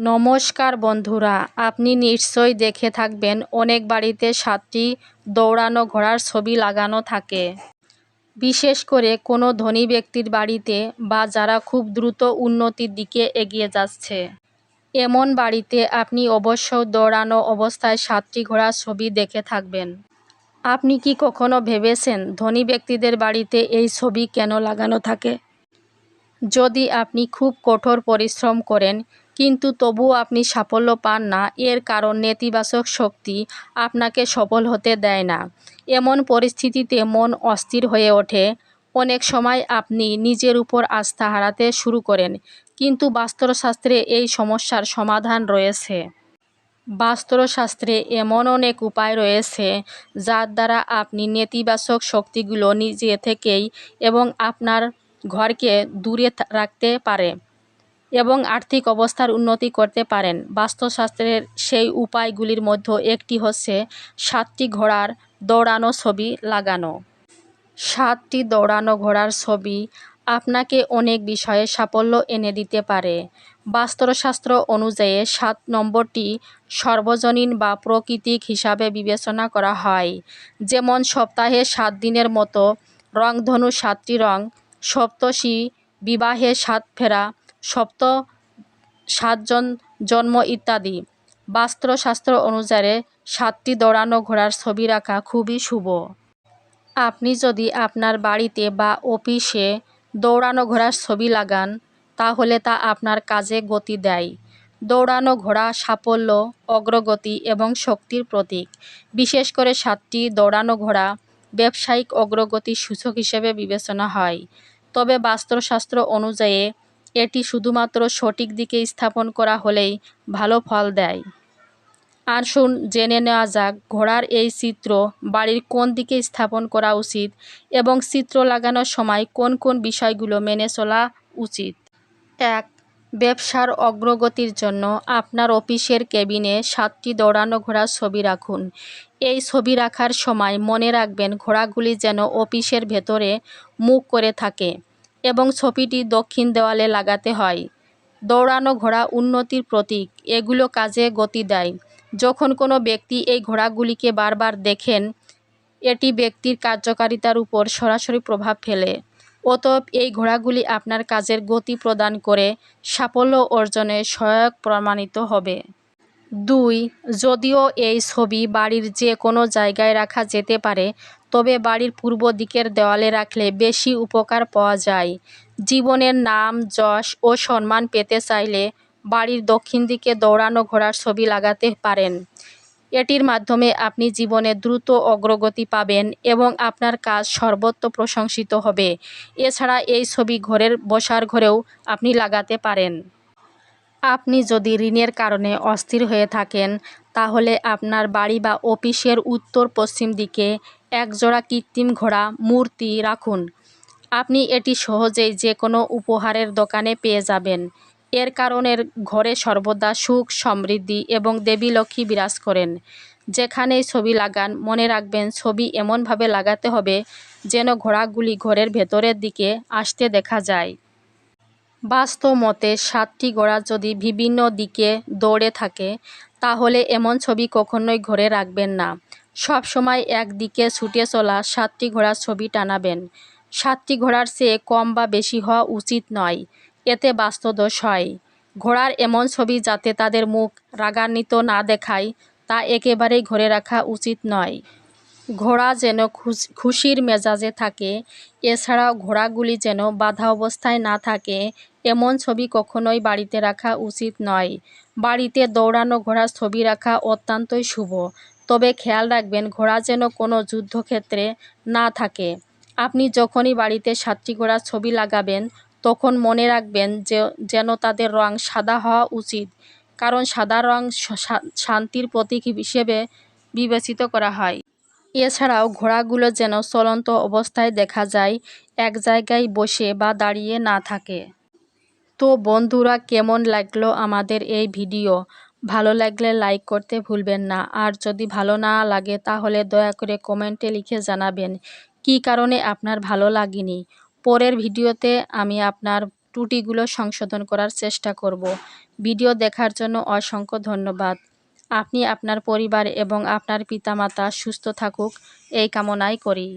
নমস্কার বন্ধুরা, আপনি নিশ্চয়ই দেখে থাকবেন অনেক বাড়িতে সাতটি দৌড়ানো ঘোড়ার ছবি লাগানো থাকে। বিশেষ করে কোনো ধনী ব্যক্তির বাড়িতে বা যারা খুব দ্রুত উন্নতির দিকে এগিয়ে যাচ্ছে। এমন বাড়িতে আপনি অবশ্য দৌড়ানো অবস্থায় সাতটি ঘোড়ার ছবি দেখে থাকবেন। আপনি কি কখনো ভেবেছেন ধনী ব্যক্তিদের বাড়িতে এই ছবি কেন লাগানো থাকে? যদি আপনি খুব কঠোর পরিশ্রম করেন কিন্তু তবুও আপনি সাফল্য পান না। এর কারণ নেতিবাচক শক্তি আপনাকে সফল হতে দেয় না। এমন পরিস্থিতিতে মন অস্থির হয়ে ওঠে। অনেক সময় আপনি নিজের উপর আস্থা হারাতে শুরু করেন, কিন্তু বাস্তুশাস্ত্রে এই সমস্যার সমাধান রয়েছে। বাস্তুশাস্ত্রে এমন অনেক উপায় রয়েছে, যার দ্বারা আপনি নেতিবাচক শক্তিগুলো নিজে থেকেই এবং আপনার ঘরকে দূরে রাখতে পারে। এবং আর্থিক অবস্থার উন্নতি করতে পারেন। বাস্তুশাস্ত্রের সেই উপায়গুলির মধ্যে একটি হচ্ছে সাতটি ঘোড়ার দৌড়ানো ছবি লাগানো। সাতটি দৌড়ানো ঘোড়ার ছবি আপনাকে অনেক বিষয়ে সাফল্য এনে দিতে পারে। বাস্তুশাস্ত্র অনুযায়ী সাত নম্বরটি সর্বজনীন বা প্রকৃতিক হিসাবে বিবেচনা করা হয়। যেমন সপ্তাহে সাত দিনের মতো রংধনু সাতটি রং সপ্তর্ষি বিবাহে সাত ফেরা সপ্ত সাতজন জন্ম ইত্যাদি। বাস্ত্রশাস্ত্র অনুসারে সাতটি দৌড়ানো ঘোড়ার ছবি রাখা খুবই শুভ। আপনি যদি আপনার বাড়িতে বা অফিসে দৌড়ানো ঘোড়ার ছবি লাগান, তাহলে তা আপনার কাজে গতি দেয়। দৌড়ানো ঘোড়া সাফল্য, অগ্রগতি এবং শক্তির প্রতীক। বিশেষ করে সাতটি দৌড়ানো ঘোড়া ব্যবসায়িক অগ্রগতির সূচক হিসেবে বিবেচনা হয়। তবে বাস্ত্রশাস্ত্র অনুযায়ী এটি শুধুমাত্র সঠিক দিকে স্থাপন করা হলেই ভালো ফল দেয়। আসুন জেনে নেওয়া যাক, ঘোড়ার এই চিত্র বাড়ির কোন দিকে স্থাপন করা উচিত এবং চিত্র লাগানোর সময় কোন কোন বিষয়গুলো মেনে চলা উচিত? এক, ব্যবসার অগ্রগতির জন্য আপনার অফিসের কেবিনে সাতটি দৌড়ানো ঘোড়ার ছবি রাখুন। এই ছবি রাখার সময় মনে রাখবেন ঘোড়াগুলি যেন অফিসের ভেতরে মুখ করে থাকে। এবং ছবিটি দক্ষিণ দেওয়ালে লাগাতে হয়। দৌড়ানো ঘোড়া উন্নতির প্রতীক, এগুলো কাজে গতি দেয়। যখন কোনো ব্যক্তি এই ঘোড়াগুলিকে বারবার দেখেন, এটি ব্যক্তির কার্যকারিতার উপর সরাসরি প্রভাব ফেলে। অতএব এই ঘোড়াগুলি আপনার কাজের গতি প্রদান করে সাফল্য অর্জনে সহায়ক প্রমাণিত হবে। দুই, যদিও এই ছবি বাড়ির যে কোনো জায়গায় রাখা যেতে পারে তবে বাড়ির পূর্ব দিকের দেওয়ালে রাখলে বেশি উপকার পাওয়া যায়। জীবনের নাম, যশ ও সম্মান পেতে চাইলে বাড়ির দক্ষিণ দিকে দৌড়ানো ঘোড়ার ছবি লাগাতে পারেন। এটির মাধ্যমে আপনি জীবনে দ্রুত অগ্রগতি পাবেন এবং আপনার কাজ সর্বত্র প্রশংসিত হবে। এছাড়া এই ছবি ঘরের বসার ঘরেও আপনি লাগাতে পারেন। আপনি যদি ঋণের কারণে অস্থির হয়ে থাকেন, তাহলে আপনার বাড়ি বা অফিসের উত্তর পশ্চিম দিকে একজোড়া কৃত্রিম ঘোড়া মূর্তি রাখুন। আপনি এটি সহজেই যে কোনো উপহারের দোকানে পেয়ে যাবেন। এর কারণের ঘরে সর্বদা সুখ, সমৃদ্ধি এবং দেবী লক্ষ্মী বিরাজ করেন। যেখানেই ছবি লাগান, মনে রাখবেন ছবি এমনভাবে লাগাতে হবে যেন ঘোড়াগুলি ঘরের ভেতরের দিকে আসতে দেখা যায়। বাস্তব মতে সাতটি ঘোড়া যদি বিভিন্ন দিকে দৌড়ে থাকে, তাহলে এমন ছবি কখনোই ঘরে রাখবেন না। সব সময় একদিকে ছুটে চলা সাতটি ঘোড়ার ছবি টানাবেন। সাতটি ঘোড়ার চেয়ে কম বা বেশি হওয়া উচিত নয়, এতে বাস্তুদোষ হয়। ঘোড়ার এমন ছবি যাতে তাদের মুখ রাগান্বিত না দেখায়, তা একেবারেই ঘরে রাখা উচিত নয়। ঘোড়া যেন খুশির মেজাজে থাকে, এছাড়াও ঘোড়াগুলি যেন বাধা অবস্থায় না থাকে, এমন ছবি কখনোই বাড়িতে রাখা উচিত নয়। বাড়িতে দৌড়ানো ঘোড়ার ছবি রাখা অত্যন্তই শুভ। তবে খেয়াল রাখবেন, ঘোড়া যেন কোনো যুদ্ধক্ষেত্রে না থাকে। আপনি যখনই বাড়িতে সাতটি ঘোড়ার ছবি লাগাবেন, তখন মনে রাখবেন যে, যেন তাদের রং সাদা হওয়া উচিত। কারণ সাদা রং শান্তির প্রতীক হিসেবে বিবেচিত করা হয়। এছাড়াও ঘোড়াগুলো যেন চলন্ত অবস্থায় দেখা যায়, এক জায়গায় বসে বা দাঁড়িয়ে না থাকে। তো বন্ধুরা, কেমন লাগল আমাদের এই ভিডিও? ভালো লাগলে লাইক করতে ভুলবেন না। আর যদি ভালো না লাগে, তাহলে দয়া করে কমেন্টে লিখে জানাবেন কী কারণে আপনার ভালো লাগেনি। পরের ভিডিওতে আমি আপনার ত্রুটিগুলো সংশোধন করার চেষ্টা করব। ভিডিও দেখার জন্য অসংখ্য ধন্যবাদ। আপনি আপনার পরিবার এবং আপনার পিতামাতা সুস্থ থাকুক, এই কামনাই করি।